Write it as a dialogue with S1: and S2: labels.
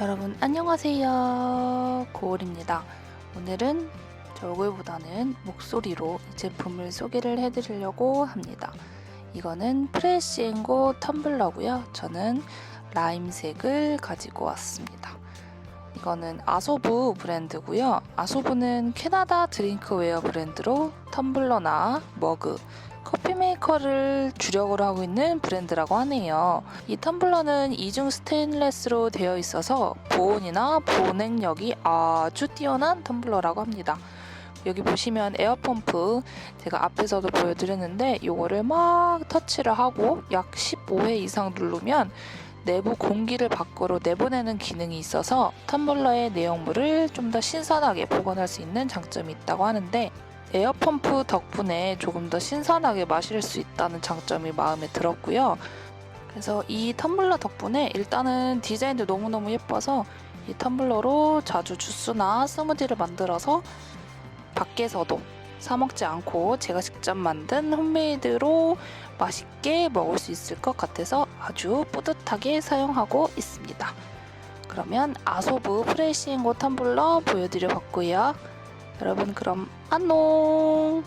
S1: 여러분 안녕하세요. 고울입니다. 오늘은 제 얼굴보다는 목소리로 이 제품을 소개를 해드리려고 합니다. 이거는 프레시앤고 텀블러고요. 저는 라임색을 가지고 왔습니다. 이거는 아소부 브랜드고요. 아소부는 캐나다 드링크웨어 브랜드로 텀블러나 머그 커피 메이커를 주력으로 하고 있는 브랜드라고 하네요. 이 텀블러는 이중 스테인레스로 되어 있어서 보온이나 보냉력이 아주 뛰어난 텀블러라고 합니다. 여기 보시면 에어펌프 제가 앞에서도 보여드렸는데 이거를 막 터치를 하고 약 15회 이상 누르면 내부 공기를 밖으로 내보내는 기능이 있어서 텀블러의 내용물을 좀 더 신선하게 보관할 수 있는 장점이 있다고 하는데 에어펌프 덕분에 조금 더 신선하게 마실 수 있다는 장점이 마음에 들었고요. 그래서 이 텀블러 덕분에 일단은 디자인도 너무너무 예뻐서 이 텀블러로 자주 주스나 스무디를 만들어서 밖에서도 사 먹지 않고 제가 직접 만든 홈메이드로 맛있게 먹을 수 있을 것 같아서 아주 뿌듯하게 사용하고 있습니다. 그러면 아소브 프레시앤고 텀블러 보여드려 봤고요. 여러분 그럼 안녕